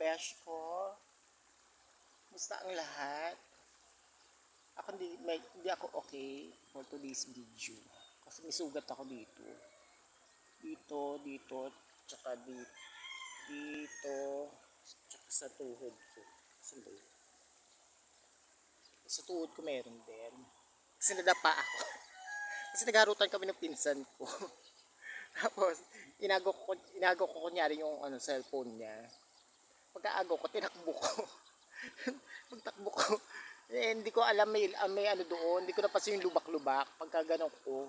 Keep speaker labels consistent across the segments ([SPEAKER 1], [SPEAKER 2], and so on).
[SPEAKER 1] besh ko. Musta ang lahat? Ako hindi, may, hindi ako okay for today's video. Kasi may sugat ako dito. Dito, dito, tsaka dito. Dito, tsaka sa tuhod ko. Yun? Sa tuhod ko meron din. Kasi nadapa ako. Kasi nagarutan kami ng pinsan ko. Tapos, inago ko, inago ko kunyari yung ano, cellphone niya. Pagkaago ko, tinakbo ko. Pagtakbo ko, eh, hindi ko alam may, ah, may ano doon. Hindi ko napansin yung lubak-lubak. Pagka ganun ko,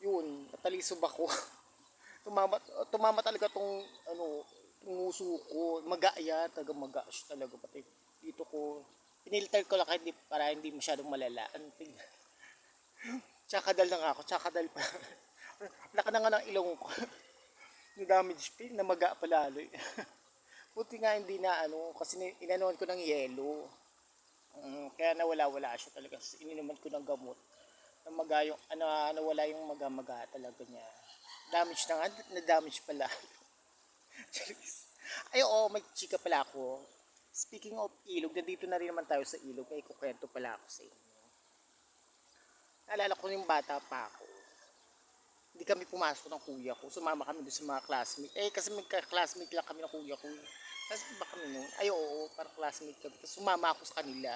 [SPEAKER 1] yun, natalisod ako. tumama, tumama talaga tong, ano, nguso ko. Maga yan, talaga maga siya talaga. Pati dito ko, pinilter ko lang kahit di, para hindi masyadong malala. Ano, tingnan. Tsakadal na nga ako, tsakadal pa. Laka na nga ng ilong ko. Yung damage pin, namaga pa lalo. eh. Buti nga hindi na ano, kasi inanuhan ko ng yelo. Mm, kaya nawala-wala siya talaga. Ininuman ko ng gamot. Namaga yung, ano, nawala yung maga-maga talaga niya. Damage na nga, na-damage pala. Ay oo, may chika pala ako. Speaking of ilog, nandito na rin naman tayo sa ilog. May kukwento pala ako sa inyo. Naalala ko yung bata pa ako. Hindi kami pumasok ng kuya ko. Sumama kami doon sa mga classmate. Eh, kasi may classmate lang kami ng kuya ko. Tapos ba kami noon? Ay, oo, parang classmate kami. Tapos sumama ako sa kanila.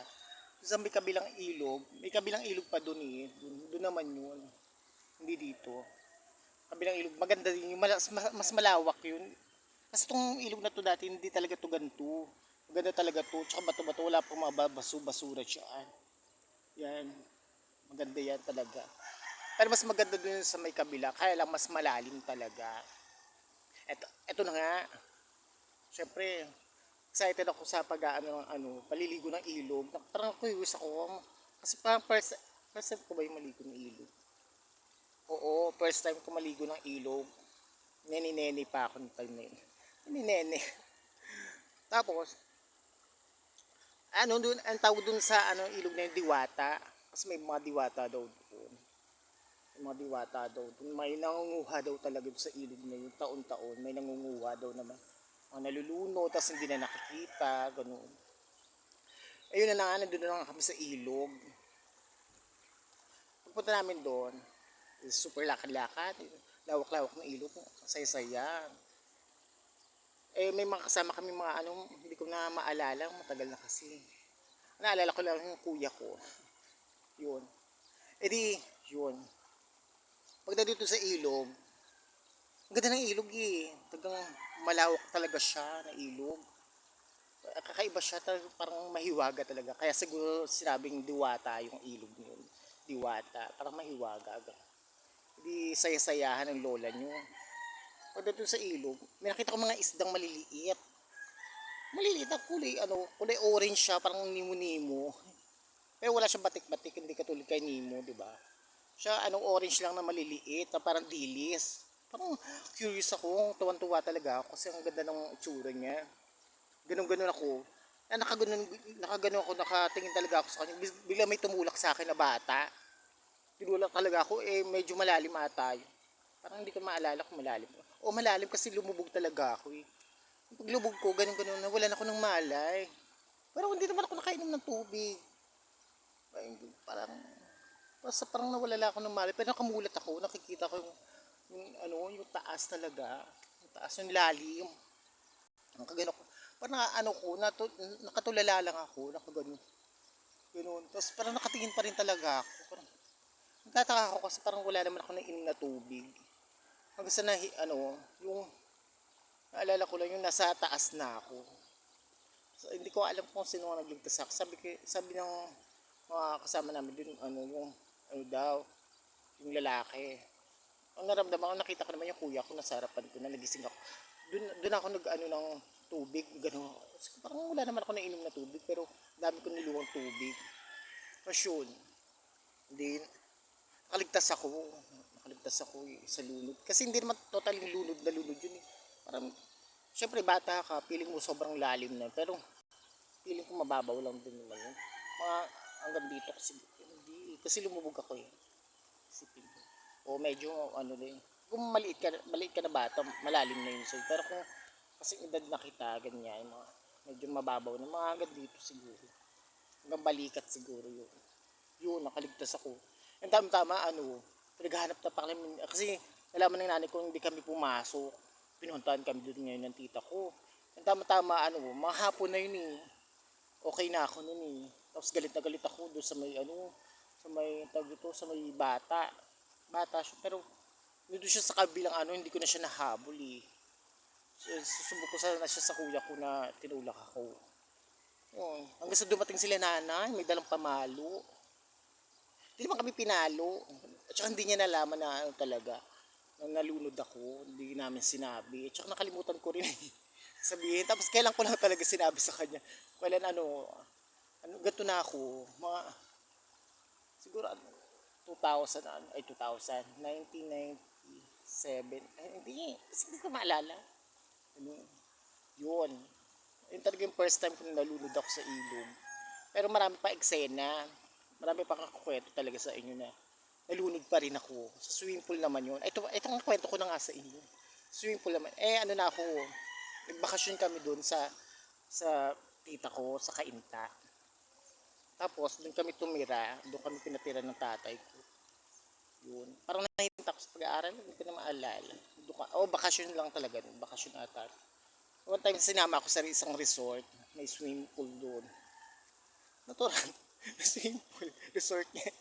[SPEAKER 1] Doon sa may kabilang ilog. May kabilang ilog pa doon eh. Doon, doon naman yun. Hindi dito. Kabilang ilog. Maganda din yung mas, mas malawak yun. Kasi itong ilog na to dati, hindi talaga to ganito. Maganda talaga to. Tsaka bato-bato, wala pang mga basu-basura dyan. Yan. Maganda yan talaga. Pero mas maganda dun sa may kabila. Kaya lang mas malalim talaga. Eto, eto na nga. Siyempre, excited ako sa pag ano, paliligo ng ilog. Parang curious ako. Kasi parang first, first time ko ba yung maligo ng ilog? Oo, first time ko maligo ng ilog. Neni-neni pa ako ng time na yun. Neni-neni. Tapos, ano dun, ang tawag dun sa ano, ilog na yung diwata. Kasi may mga diwata daw doon. May mga diwata daw doon. May nangunguha daw talaga sa ilog na yun. Taon-taon. May nangunguha daw naman. Mga naluluno, tapos hindi na nakikita. Ganun. Ayun na nga, nandun na nga kami sa ilog. Pagpunta namin doon, super lakad-lakad. Lawak-lawak ng ilog. Saya-saya. Eh, may mga kasama kami mga ano, hindi ko na maalala, matagal na kasi. Naalala ko lang yung kuya ko. Yun. E di, yun. Pag dito sa ilog, ganda ng ilog eh. Tagang malawak talaga siya na ilog. Kakaiba siya, talagang parang mahiwaga talaga. Kaya siguro sinabing diwata yung ilog yun. Diwata, parang mahiwaga. aga. Hindi saya-sayahan ng lola nyo. Pag dito sa ilog, may nakita ko mga isdang maliliit. Maliliit na kulay, ano, kulay orange siya, parang nimo-nimo. Pero wala siyang batik-batik, hindi katulad kay Nemo, di ba? Siya, anong orange lang na maliliit, na parang dilis. Parang curious ako, tuwan-tuwa talaga ako kasi ang ganda ng itsura niya. Ganun-ganun ako. Ah, nakaganon, nakaganon ako, nakatingin talaga ako sa kanya. Bigla may tumulak sa akin na bata. Tinulak talaga ako, eh medyo malalim ata. Parang hindi ko maalala kung malalim. O malalim kasi lumubog talaga ako eh. Pag lubog ko, ganun-ganun, nawalan ako ng malay. Pero hindi naman ako nakainom ng tubig. Ay, parang, basta parang nawala lang ako ng malay. Pero nakamulat ako, nakikita ko yung, yung ano, yung taas talaga. Yung taas, yung lalim. Nakagano ko. Parang na- ano ko, natu, nakatulala lang ako, nakagano. Ganun. Tapos parang nakatingin pa rin talaga ako. Parang, nagtataka ako kasi parang wala naman ako nainom na tubig. Hanggang sa nahi, ano, yung, naalala ko lang yung nasa taas na ako. So, hindi ko alam kung sino ang nagligtas ako. Sabi, sabi ng mga kasama namin dun, ano, yung, ano daw, yung lalaki. Ang naramdaman ko, nakita ko naman yung kuya ko, nasa harapan ko, na nagising ako. Dun, dun ako nag, ano, ng tubig, gano'n. Parang wala naman ako nainom na tubig, pero dami ko niluwang tubig. Tapos yun, hindi, nakaligtas ako. Nakaligtas ako eh, sa lunod. Kasi hindi naman totaling lunod na lunod yun eh. Parang, syempre bata ka, feeling mo sobrang lalim na. Pero, feeling ko mababaw lang din naman yun. Mga hanggang dito kasi, hindi, kasi lumubog ako eh. Isipin ko. O medyo ano din. Kung maliit ka, maliit ka na bata, malalim na yun sa'yo. Pero kung kasi edad na kita, ganyan, mga Medyo mababaw na. Mga agad dito siguro. Hanggang balikat siguro yun. Yun, nakaligtas ako. Yung tama-tama, ano, pinaghahanap na pa kami. Kasi nalaman ng nanay ko hindi kami pumasok. Pinuntahan kami doon ngayon ng tita ko. Yung tama-tama, ano, mga hapon na yun eh. Okay na ako noon eh. Tapos galit na galit ako doon sa may, ano, sa may, tawag ito, sa may bata. Bata siya, pero nandun siya sa kabilang ano, hindi ko na siya nahabol eh. Susubok ko sana siya sa kuya ko na tinulak ako. Yun. Hanggang sa dumating sila nanay, may dalang pamalo. Hindi naman kami pinalo. At saka hindi niya nalaman na ano talaga. Na nalunod ako, hindi namin sinabi. At saka nakalimutan ko rin sabihin. Tapos kailan ko lang talaga sinabi sa kanya. Kailan ano, ano gato na ako. Mga, siguro ano, 2000, ano, ay 2000, 1997. Ay, hindi, hindi ko maalala. Ano, yun. Yun talaga yung first time ko na nalunod ako sa ilog. Pero marami pa eksena. Marami pa kakwento talaga sa inyo na nalunod pa rin ako. Sa swimming pool naman yun. Ito, ito ang kwento ko na nga sa inyo. Swimming pool naman. Eh, ano na ako, nagbakasyon kami doon sa sa tita ko sa Kainta. Tapos, doon kami tumira. Doon kami pinatira ng tatay ko. Yun. Parang nahihinta ko sa pag-aaral. Hindi ko na maalala. Doon ka, oh, bakasyon lang talaga. doon. Bakasyon ata. One time, sinama ako sa isang resort. May swimming pool doon. Natural. Swimming pool. Resort niya.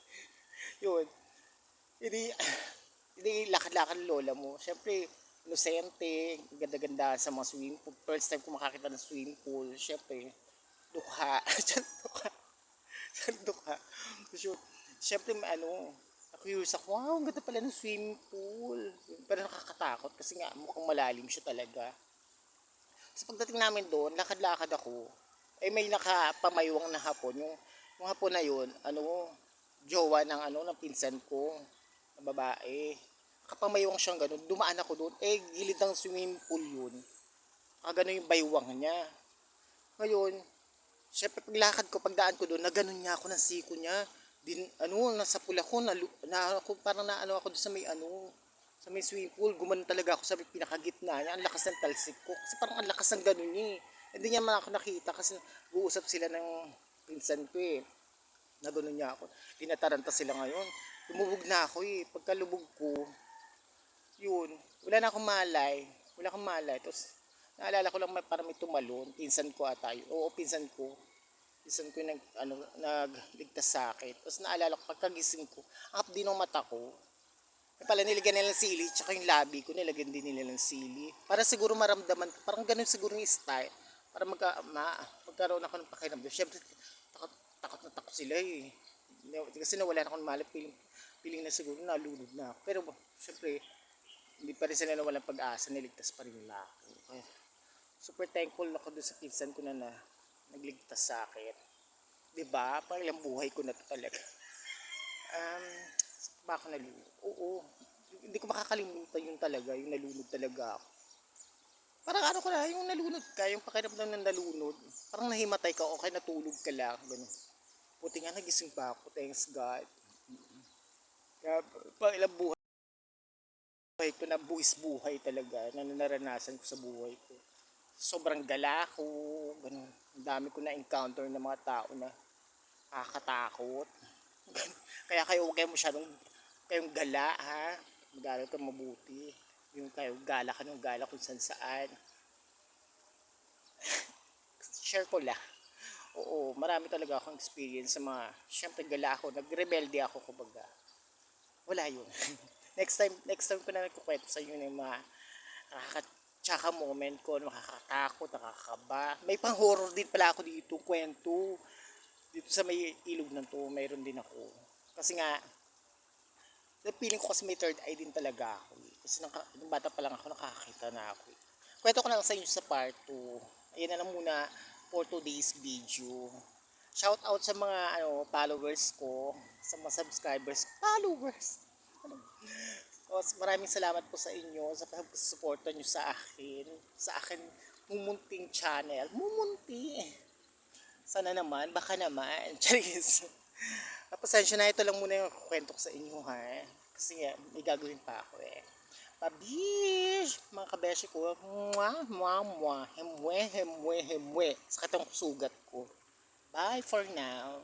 [SPEAKER 1] Yun. Hindi, hindi lakad-lakad lola mo. Siyempre, inosente, ganda-ganda sa mga swimming pool. First time ko makakita ng swimming pool, syempre, dukha. Dukha. Diyan dukha. So, syempre, ano, na-curious ako, wow, ang ganda pala ng swimming pool. Pero nakakatakot kasi nga, mukhang malalim siya talaga. Sa pagdating namin doon, lakad-lakad ako. Eh, may nakapamaywang na hapon. Yung, yung hapon na yun, ano, jowa ng ano, ng pinsan ko, na babae kapamaywang siyang ganun, dumaan ako doon, eh, gilid ng swimming pool yun. Kagano yung baywang niya. Ngayon, syempre paglakad ko, pagdaan ko doon, naganon niya ako ng siko niya. Din, ano, nasa pool ako, na, na ako, parang naano ako doon sa may ano, sa may swimming pool, gumanon talaga ako sa may pinakagitna niya, ang lakas ng talsik ko. Kasi parang ang lakas ng ganun niya eh. Hindi niya man ako nakita kasi uusap sila ng pinsan ko eh. Naganon niya ako. Tinataranta sila ngayon. Lumubog na ako eh. Pagkalubog ko, yun, wala na akong malay. Wala akong malay. Tapos, naalala ko lang may, parang may tumalon. Pinsan ko ata yun. Oo, pinsan ko. Pinsan ko nag, ano, nagligtas sa akin. Tapos naalala ko, pagkagising ko, ang din ng mata ko. Eh, pala nilagyan nila ng sili, tsaka yung labi ko, nilagyan din nila ng sili. Para siguro maramdaman, parang ganun siguro yung style. Para magka, ma, magkaroon ako ng pakiramdam. Siyempre, takot, takot na takot sila eh. Kasi nawala na akong malay, piling, piling na siguro nalunod na ako. Pero, siyempre, hindi pa rin sila nawalan pag-asa, niligtas pa rin nila ako. Kaya, super thankful ako doon sa pinsan ko na, na nagligtas sa akin. ba? Pang ilang buhay ko na to talaga. Um, ba ako nalunod? Oo. Hindi ko makakalimutan yung talaga, yung nalunod talaga ako. Parang ano ko na, yung nalunod ka, yung pakiramdam ng nalunod, parang nahimatay ka, okay, natulog ka lang, ganun. Buti nga nagising pa ako, thanks God. Kaya, pang ilang buhay buhay ko na buwis buhay talaga na naranasan ko sa buhay ko. Sobrang gala ko, ganun. Ang dami ko na encounter ng mga tao na nakakatakot. Kaya kayo huwag kayo masyadong kayong gala ha. Mag-aral ka mabuti. Yung kayo gala ka ng gala kung saan saan. Share ko lang. Oo, marami talaga akong experience sa mga, syempre gala ako, nagrebelde ako kumbaga. Wala yun. next time next time ko na nagkukwento sa inyo ng mga nakakatsaka moment ko, nakakatakot, nakakaba. May pang horror din pala ako dito, kwento. Dito sa may ilog ng to, mayroon din ako. Kasi nga, feeling ko kasi may third eye din talaga ako. eh. Kasi naka, nung bata pa lang ako, nakakita na ako. Kwento ko na lang sa inyo sa part 2. Ayan na lang muna for today's video. Shout out sa mga ano, followers ko, sa mga subscribers, followers. O, maraming salamat po sa inyo sa pagsuporta nyo sa akin, sa akin mumunting channel. Mumunti. Sana naman, baka naman. Charis. Pasensya na ito lang muna yung kwento ko sa inyo ha. Kasi nga, may gagawin pa ako eh. Pabish! Mga kabeshi ko. Mwah, mwah, mwah. Hemwe, hemwe, hemwe. Sakit ang sugat ko. Bye for now.